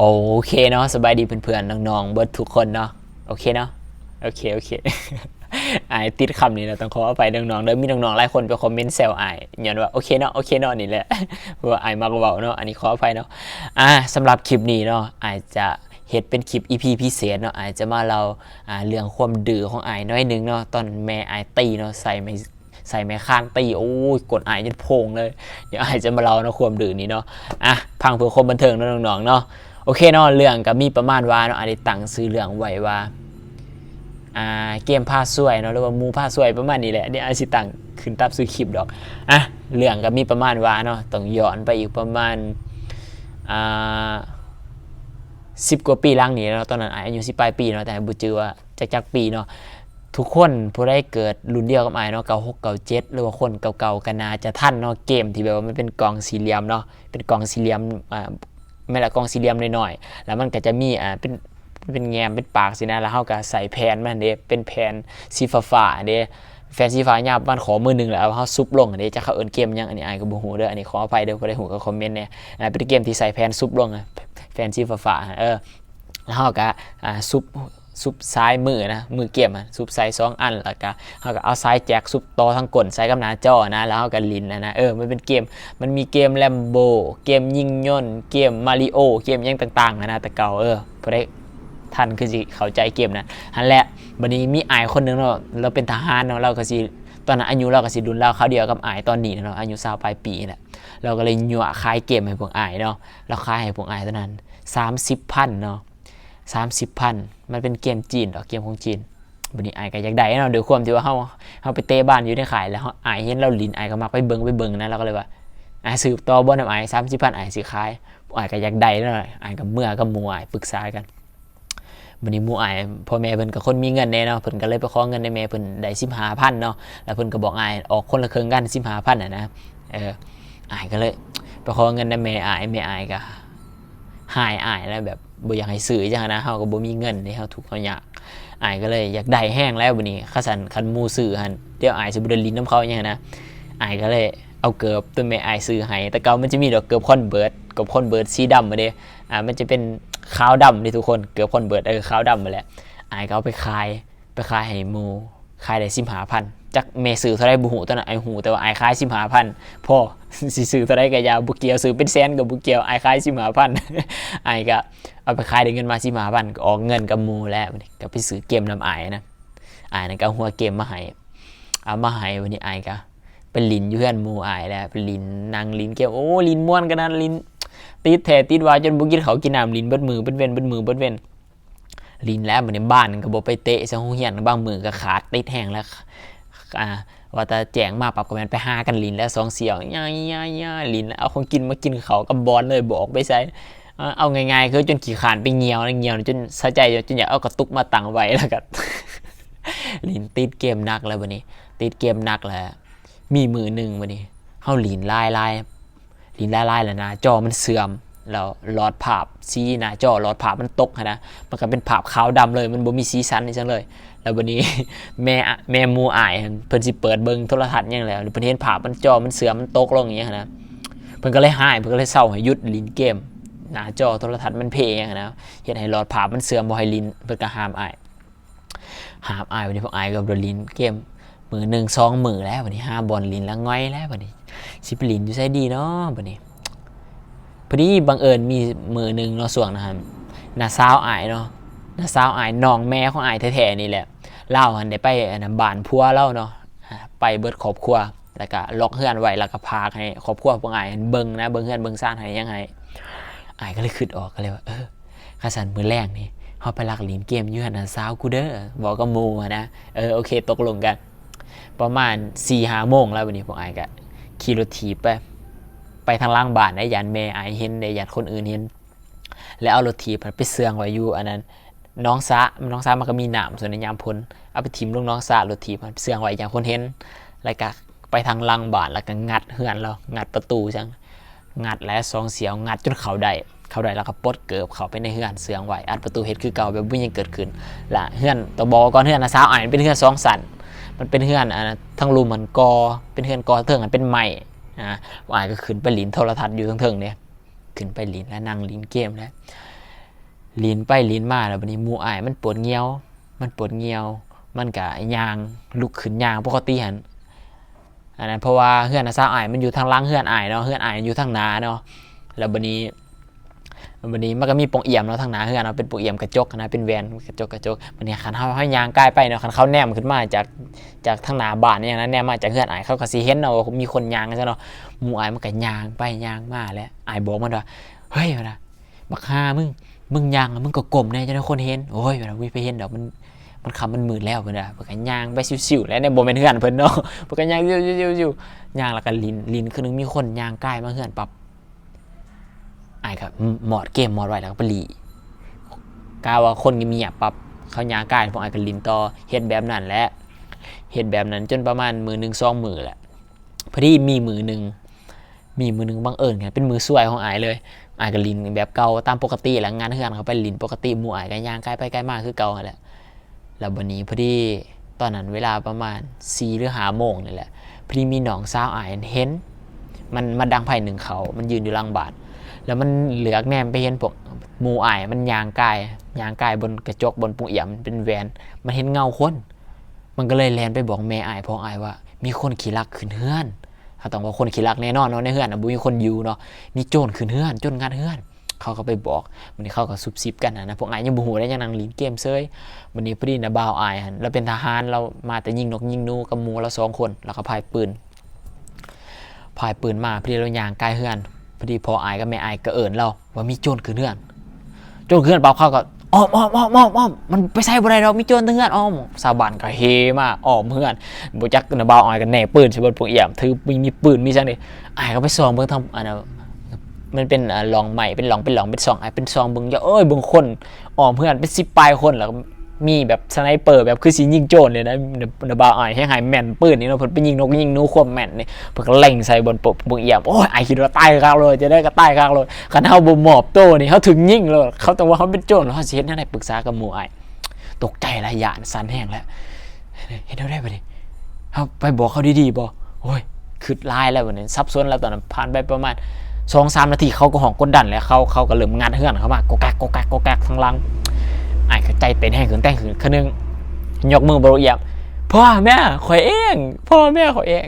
โอเคเนาะสบายดีเพื่อนๆน้องๆเบิร์ดทุกคนเนาะโอเคเนาะโอเคโอเคไอติดคำนี้เราต้องขออภัยน้องๆเด้อมีน้องๆหลายคนไปคอมเมนต์แซวไอย้อนว่าโอเคเนาะโอเคเนาะนี่แหละเพราะว่าไอมักเบาเนาะอันนี้ขออภัยเนาะอ่าสำหรับคลิปนี้เนาะไอายจะเฮ็ดเป็นคลิป EP พิเศษเนาะไอายจะมาเราอ่าเรื่องความดื้อของไอน้อยนึงเนาะตอนแม่ไอตีเนาะใส่ไม่ใส่ไม้ข้างตีโอ้ยกดไอจนโพงเลย เดี๋ยวไอจะมาเล่าเนาะความดื้อนี้เนาะอะพังเพื่อความบันเทิงเนาะน้องๆเนาะ โอเคเนาะเรื่องก็มีประมาณว่าเนาะอันนี้ตั้งซื้อเรื่องไว้ว่าอ่าเกมผ้าสวยเนาะหรือว่ามูผ้าสวยประมาณนี้แหละเดี๋ยวอาสิตั้งขึ้นตับซื้อคลิปดอกอะเรื่องก็มีประมาณว่าเนาะต้องย้อนไปอีกประมาณอ่าสิบกว่าปีล่างนี้เนาะตอนนั้นอายุสิปลายปีเนาะแต่บุจือว่าจักจักปีเนาะทุกคนผู้ได้เกิดรุ่นเดียวกับไอ้ายเนาะเก่าหกเก่าเจ็ดหรือว่าคนเก่าๆกันนาจะท่านเนาะเกมที่แบบว่ามันเป็นกองสี่เหลี่ยมเนาะเป็นกองสี่เหลี่ยมอ่า แม่ละกองสี่เหลี่ยมหน่อยๆแล้วมันก็จะมีอ่าเป็นเป็นแงมเป็นปากสินะแล้วเฮาก็ใส่แผ่นมันเด้เป็นแผ่นสีฟ้าๆเด้แฟนสีฟ้ายาบบ้านขอมือหนึงแล้วเอาเฮาซุปลงอันนี้จะเข้าเอิ้นเกมยังอันนี้อายก็บ่ฮู้เด้ออันนี้ขออภัยเด้อบ่ได้ฮู้ก็คอมเมนต์เนี่ยอ่าเป็นเกมที่ใส่แผ่นซุปลงแฟนสีฟ้าๆเออแล้วเฮาก็อ่าซุป ซุปซ้ายมือนะมือเกมอะซุปใส่สองอันแล้วก็เฮาก็เอาซ้ายแจกซุปต่อทั้งก้นใส่กับหน้าจอนะแล้วเฮาก็ลินนะนะเออมันเป็นเกมมันมีเกมแลมโบเกมยิงย่นต์เกมมาริโอเกมยังต่างๆนะนะแต่เก่าเออพอได้ท่านคือสิเข้าใจเกมนะฮันแหละบัดนี้มีไอคนหนึงเนาะเราเป็นทหารเนาะเราก็สิตอนนั้นอายุเราก็สิดุนเราเขาเดียวกับไอตอนนี้เนาะอายุสาวปลายปีแหละเราก็เลยยั่วขายเกมให้พวกไอเนาะเราขายให้พวกไอตอนนั้น30พันเนาะ 30พันมันเป็นเกมจีนดอเกมของจีนบัดนี้ไอายก็อยากได้เนาะเด้วยความที่ว่าเฮาเฮาไปเตะบ้านอยู่ในขายแล้วเฮาอายเห็นเราลินไอายก็มักไปเบิงไปเบิงนะเราก็เลยว่าไอะสืบต่อบนน้ำไอ้สามสิบพันไอ้สิขายไอ้ก็อยากได้แล้วหน่อยไอ้กับเมื่อกับมูไอ้ปรึกษากันวันนี้หมูไอ้พ่อแม่เพิ่นกับคนมีเงินแน่เนาะเพิ่นก็เลยไปขอเงินในแม่เพิ่นได้สิบห้าพันเนาะแล้วเพิ่นก็บอกไอ้ออกคนละเครึ่งกันสิบห้าพันอะนะเออไอ้ก็เลยไปขอเงินในแม่ไอ้แม่ไอ้ก็หายไอ้แล้วแบบ บ่อยากให้ซื้อจังนะเฮาก็บ่มีเงินที่เฮาถูกข์เฮาอยากไอ้ก็เลยอยากได้แห้งแล้วบัดนี้คัสันคันมูซื้อหั่นเดี๋ยวไอ้สิบ่ได้ลิ้นน้ำเขาอย่างนะไอ้ก็เลยเอาเกือบตัวแม่ไอายซื้อให้แต่เก่ามันจะมีดอกเกือบคอนเบิร์ดกับคอนเบิร์ดสีดำมาเด้อ่ามันจะเป็นขาวดำนี่ทุกคนเกือบคอนเบิร์ดเออขาวดำมาแหล้วไอายก็เอาไปขายไปขายให้มู ขายได้สิบหาพันจักเมซื้อเท่าไรบุหูตอนนั้นไอหูแต่ว่าไอขายสิบหาพันพ่อสิซื้อเท่าไรก็อยาบุเกียวซื้อเป็นแสนกับบุเกียวไอขายสิบหาพันไอก็เอาไปขายได้เงินมาสิบหาพันก็ออกเงินกับมูแล้วบัดนี้ก็ไปซื้อเกมนำไอายนะไอายนั่นก็เอาหัวเกมมาให้เอามาให้วันนี้ไอก็เป็นลินอยู่เพื่อนมูไอแล้วเป็นลินนางลินเกี่ยวโอ้ลินม่วนกันนะลินติดแท้ติดว่าจนบุกินเขากินน้ำลินเบิดมือเบิดเวนเบิดมือเบิดเวน ลินแล้วมันในบ้านก็บอกไปเตะซะหูเหียนบางมือก็ขาดติดแห้งแล้วอ่าว่าแต่แจงมาปรับกับแมนไปหากันลินแล้วสองเสี่ยวย่าย่าย่าลินเอาของกินมากินเขากับบอลเลยบอกไปใส่เอาง่ายๆคือจนขี่ขานไปเงียวเงียวจนสะใจจนอยากเอากระตุกมาตั้งไว้แล้วก็ลินติดเกมนักแล้ววันนี้ ติดเกมนักแล้วมีมือหนึ่งวันนี้เฮาลีนไลายลายหลีนไลายลายแล้วนะจอมันเสื่อม แล้วหลอดภาพสีหน้าจอหลอดภาพมันตกนะมันก็เป็นภาพขาวดำเลย มันบ่มีสีสันนี่จังเลย แล้ววันนี้แม่แม่มูอายนเพิ่นสิเปิดเบิ่งโทรทัศน์ยังแล้วเพิ่นเห็นภาพมันจอมันเสื่อมมันตกลงอย่างเงี้ยนะเพิ่นก็เลยหายเพิ่นก็เลยเศร้าให้หยุดลินเกมหน้าจอโทรทัศน์มันเพอย่างนะเฮ็ดให้หลอดภาพมันเสื่อมบ่ให้ลินเพิ่นก็ห้ามอายห้ามอายวันนี้พวกอายก็บ่ได้ลินเกมมือหนึ่งสองมือแล้ววันนี้ห้าบอลลินแล้วง่อยแล้ววันนี้สิบลินอยู่ใช่ดีเนาะวันนี้ พอดีบังเอิญมีมือหนึ่งเนาะส่วงนะครับน้าสาวอายเนาะน้าสาวอายน้องแม่ของอายแท้ๆนี่แหละเล่าหันได้ไปอนนั้นบ้านพัวเล่าเนาะไปเบิดครอบครัวแล้วก็ล็อกเฮือนไว้แล้วก็พาให้ครอบครัวพวกอายเบิ่งนะเบิ่งเฮือนเบิ่งซ่านให้ยังไงอายก็เลยคิดออกก็เลยว่าเออข้าสันมือแรกนี่เขาไปลักลินเกมอยู่หันน้าสาวกูเด้อบอกกับหมูอะนะเออโอเคตกลงกัน ประมาณ4ี่หาโมงแล้ววันนี้พวกอ้ายก็ขี่รถถีบไป ไปทางล่างบ้านได้ยันแม่ไอ้ายเห็นได้ยันคนอื่นเห็นแล้วเอารถถีบไปเสื่องไว้อยู่อันนั้นน้องซะน้องซะมันก็มีหนามส่วนในยามพ้นเอาไปทิมลงน้องซะรถถีบมันเสื่องไว้อย่างคนเห็นแล้วก็ไปทางล่างบ้านแล้วก็งัดเฮือนเรางัดประตูจังงัดแล้วสองเสียวงัดจนเขาได้เขาได้แล้วก็ปดเกิบเขาไปในเฮือนเสื่องไว้อัดประตูเฮ็ดคือเก่าแบบไม่ยังเกิดขึ้นละเฮือนตัวบอก่อนเฮือนนะสาวอ่านเป็นเฮือนสองสันมันเป็นเฮือนอะทั้งรูมเหมือนกอเป็นเฮือนกอเทิงอันเป็นไม้ นะวายก็ขึ้นไปลินโทรทัศน์อยู่ทั้งเทิงเนี่ยขึ้นไปลินแล้วนั่งลินเกมแล้วลินไปลินมาแล้วบันนี้มูอายมันปวดเงียว มันปวดเงียว มันกะยางลุกขึ้นยางปกติหันอันนั้นเพราะว่าเฮือนอาซาอายมันอยู่ทางล่างเฮือนอายเนาะเฮือนอายอยู่ทางน้าเนาะแล้วบันนี้ บัดนี้มันก็มีปงเอี่ยมเนาะทางหน้าเฮือนเนาะเป็นปงเอี่ยมกระจกนะเป็นแวนกระจกกระจกบัดนี้คันเฮาเฮายางใกล้ไปเนาะคันเขาแนมขึ้นมาจากจากทางหน้าบ้านเนี่ยนะแนมมาจากเฮือนอายเขาก็สิเห็นเนาะว่ามีคนยางซะเนาะหมู่อายมันก็ยางไปยางมาแล้วอายบอกมันว่าเฮ้ยนะบักฮามึงมึงยางแล้วมึงก็กลมแน่จะได้คนเห็นโอ้ยเวลาวิไปเห็นเดอกมันมันคำมันมืดแล้วเพิ่นน่ะเพิ่นย่างไปซิวๆแล้วในบ่แม่นเฮือนเพิ่นเนาะเพิ่นย่างซิวๆๆย่างแล้วก็ลินลินคือนึงมีคนย่างใกล้มาเฮือนปั๊บ ไอ้ายก็หมอดเกมหมอดไว้แล้วก็ปหลีกาว่าคนเงียบปับเขายางกล้พวกอ้ายก็ลินต่อเฮ็ดแบบนั้นและเฮ็ดแบบนั้นจนประมาณมือหนึ่งสองมือแหละพอดีมีมือหนึ่งมีมือหนึ่งบังเอิญกันเป็นมือสวยของไอ้เลยไอายก็ลินแบบเก่าตามปกติแหล้วงานเฮือนเขาไปลินปกติหมู่อายก็ย่างกล้ไปใกล้มากคือเก่าแหละแล้ววันนี้พอดีตอนนั้นเวลาประมาณ4หรือ5โมงนี่แหละพอดีมีหนองสาวอายเห็นมันมาดังไผ่หนึ่งเขา มันยืนอยู่ลังบาท แล้วมันเหลือกแนมไปเห็นพวกมู่อายมันยางกายยางกายบนกระจกบนปุเอี่ยมเป็นแวน มันเห็นเงาคน มันก็เลยแลนไปบอกแม่อายพ่ออายว่า มีคนขี่ลักขึ้นเฮือนเขาต้องว่าคนขี่ลักแน่นอนเนาะในเฮือนนะบุมีคนอยู่เนาะมีโจรขึ้นเฮือนโจรงัดเฮือน เขาก็ไปบอกวันนี้เขาก็ซุบซิบกันนะพวกไอ้ยังบูหูได้ยังนั่งลิ้นเกมเซยวันนี้พอดีนะบ่าวอายหันเราเป็นทหารเรามาแต่ยิงนกยิงนูกับมูเราสองคนแล้วก็พายปืนพายปืนมาพอดีเรายางกล้เฮือน พอดีพออายกับแม่อายก็เอิญเราว่ามีโจรขึ้นเฮือนโจรขึ้นเฮือนเปล่าเขาก็อ้อมอ้อมอ้อมอ้อมอ้อมมันไปใส่บได้เรามีโจรตึงเฮือนอ้อมสาบานก็เฮมากอ้อมเฮือนบ่จักนะบ่าวอายก็แหน่ปืนใส่บนพวกเอี่ยมถือมีมีปืนมีจังได๋อายก็ไปส่องเบิ่งทำอันนั้นมันเป็นอ่าลองใหม่เป็นลองเป็นลองเป็นซองไอ้เป็นซองเบึงอย่าเอ้ยเบึงคนอ้อมเพื่อนเป็นสิบปลายคนแล้ว มีแบบสไนเปอร์แบบคือสิยิงโจรเลยนะเนบาไอ้ให้หายแม่นปืนนี่เนาะเพิ่นไปยิงนกยิงนูควบแม่นนี่เพิ่นก็เล็งใส่บนปกบนเอี่ยมโอ้ยไอคิดว่าตายคักเลยจะได้ก็ตายคักเลยคันเฮาบ่หมอบโตนี่เขาถึงยิงเลยเขาแต่ว่าเขาเป็นโจรเขาสิเฮ็ดแนวใดปรึกษากับหมู่ไอ้ตกใจล้วยานสั่นแห้งแล้วเฮ็ดแนวได้บ่ดิเฮาไปบอกเขาดีๆบ่โอ้ยคิดลายแล้วบัดนี้ซับซ้อนแล้วตอนนั้นผ่านไปประมาณสองสามนาทีเขาก็ห้องกดดันแล้วเขาเขาก็เริ่มงัดเฮือนเข้ามาโกกักกกักกกักทั้งลัง ใจเต้นแห้งขึ้นแต่งขึ้นคนนึงยกมือบริยามพ่อแม่ข่อยเอง พ่อแม่ข่อยเอง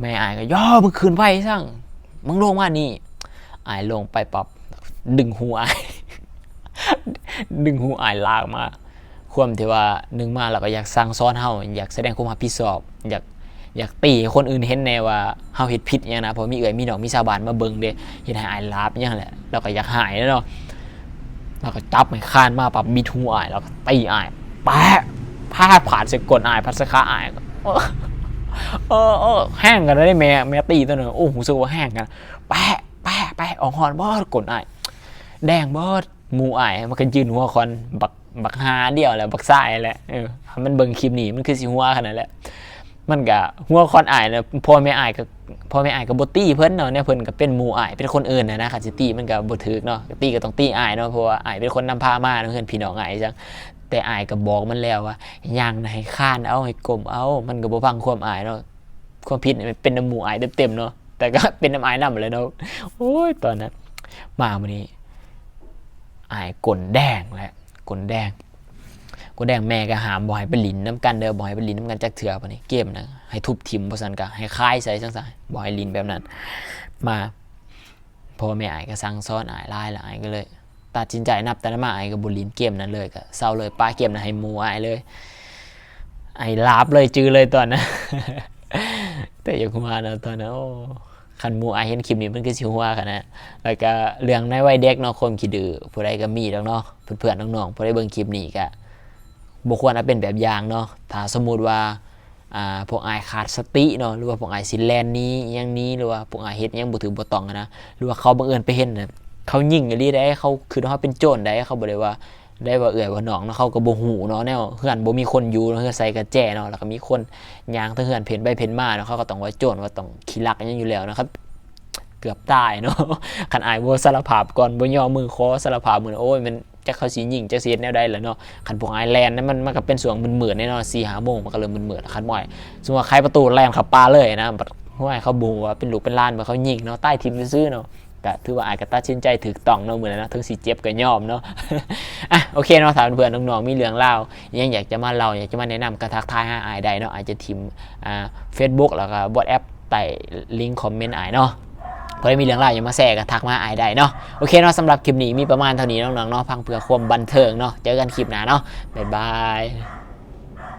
แม่อายก็ย่อมึงคืนไปสั่งมึงลงมานี่อายลงไปปับดึงหูไอ้าย ดึงหูไอ้ายลากมาความที่ว่าหนึ่งมาแล้วก็อยากสั่งซ้อนเฮาอยากแสดงความรับผิดชอบ อยากอยากตีคนอื่นเห็นแน่ว่าเฮาเฮ็ดผิดอหยังนะเพราะมีเอ่ยมีน้องมีชาบานมาเบิ่งเด้เฮ็ดให้อายลาบอหยังแหละแล้วก็อยากหายแล้วเนาะ แล้วก็จับให้คานมาปับมีทูอายแล้วก็ตีอายแปะพาดผ่านใส่กดอายพัดสะขาอายก็เออเออเออแห้งกันได้แม่แม่ตีตัวหนึ่งโอ้โหูสึกว่าแห้งกันแปะแปะแปะออกหอนบ่กดอายแดงบ่หมูอายมันก็ยืนหัวคอนบักบักหาเดียวแหละบักซ้ายแหละเออมันเบิ่งคลิปนี้มันคือสิหัวขนาดนั้นแหละมันก็หัวคอนอายนะพ่อแม่อายก็ พ่อแม่อายก็บ่ตี้เพิ่นเนาะเนี่ยเพิ่นก็เป็นหมู่อายเป็นคนอื่นนะนะคันสิตี้มันก็บ่ถูกเนาะตี้ก็ต้องตี้อายเนาะเพราะว่าอายเป็นคนนำพามาเนาะเพื่อนพี่น้องอายจังแต่อายก็บอกมันแล้วว่าย่างนะให้ข้านเอาให้กลมเอามันก็บ่ฟังความอายเนาะความผิดเป็นน้ำหมู่อายเต็มๆเนาะแต่ก็เป็นน้ำอายนำเลยเนาะโอ้ยตอนนั้นมามื้อนี้อายกลแดงแหละกลแดง กูแดงแม่ก็หามบ่ให้ไปลินน้ำกันเด้อบ่ให้ไปลินน้ำกันจักเถื่อปะนี่เกมนะให้ทุบทิมบ่ซั่นก็ให้คายใส่จังซั่นบ่ให้ลินแบบนั้น มาพอแม่อายก็สั่งสอนอายหลายละอายก็เลย ตัดสินใจนับแต่ละมาอายก็บ่ลินเกมนั้นเลยก็เศร้าเลยป้าเกมนั้นให้หมู่อายเลย ไอ้ลาบเลยจือเลยตอนนั้นแต่อย่าคุมานะตอนนั้นโอ้คันหมู่อายเห็นคลิปนี้มันก็สิหัวกันนะแล้วก็เรื่องในวัยเด็กเนาะความขี้ดื้อผู้ใดก็มีแล้วเนาะเพื่อนๆน้องๆผู้ใดเบิ่งคลิปนี้ก็ บุควรเอาเป็นแบบอย่างเนาะถ้าสมมุติว่าอ่าพวกอายขาดสติเนาะหรือว่าพวกอายสิแลนนี้อยังนี้หรือว่าพวกอายเฮ็ดอิหยังบ่ถือบ่ต้องอะนะหรือว่าเขาบังเอิญไปเห็นน่ะเขายิงอีหลีได้เขาคือเขาเป็นโจรได้เขาบ่ได้ว่าได้ว่าเอื้อยว่าน้องเนาะเขาก็บ่ฮู้เนาะแนวเฮือนบ่มีคนอยู่เนาะเฮือนใส่กระแจเนาะแล้วก็มีคนย่างทางเฮือนเพ่นไปเพ่นมาเนาะเขาก็ต้องว่าโจรว่าต้องขี้ลักอิหยังอยู่แล้วนะครับเกือบตายเนาะคันอายบ่สารภาพก่อนบ่ย่อมือขอสารภาพมือนโอ้ยมัน จักเขาสิยิงจักสิเฮ็ดแนวใดล่ะเนาะคันพวกไอแลนนั้นมันมันก็เป็นส่วงมึนๆแน่นอน4-5โมงมันก็เริ่มมึนๆคันบ่อยสมมติว่าใครประตูแล่นเข้าป่าเลยนะบัดห้วยเขาบูว่าเป็นหลูกเป็นล้านบ่เขายิงเนาะใต้ทิ่มซื่อเนาะก็ถือว่าอายก็ตัดสินใจถูกต้องเนาะเหมือนนเนาะถึงสิเจ็บก็ยอมเนาะอะโอเคเนาะถามเพื่อนน้องๆมีเรื่องเล่ายังอยากจะมาเล่าอยากจะมาแนะนำกระทักทายหาอายได้เนาะอาจจะทิมอ่า Facebook แล้วก็บอทแอปใต้ลิงก์คอมเมนต์อายเนาะ เพอได้มีเรื่องเล่าอย่ามาแชร์ก็ทักมาไอได้เนาะโอเคเนาะสำหรับคลิปนี้มีประมาณเท่านี้น้องๆเนาะพังเพื่อความบันเทิงเนาะเจอกันคลิปหน้าเนาะบ๊ายบาย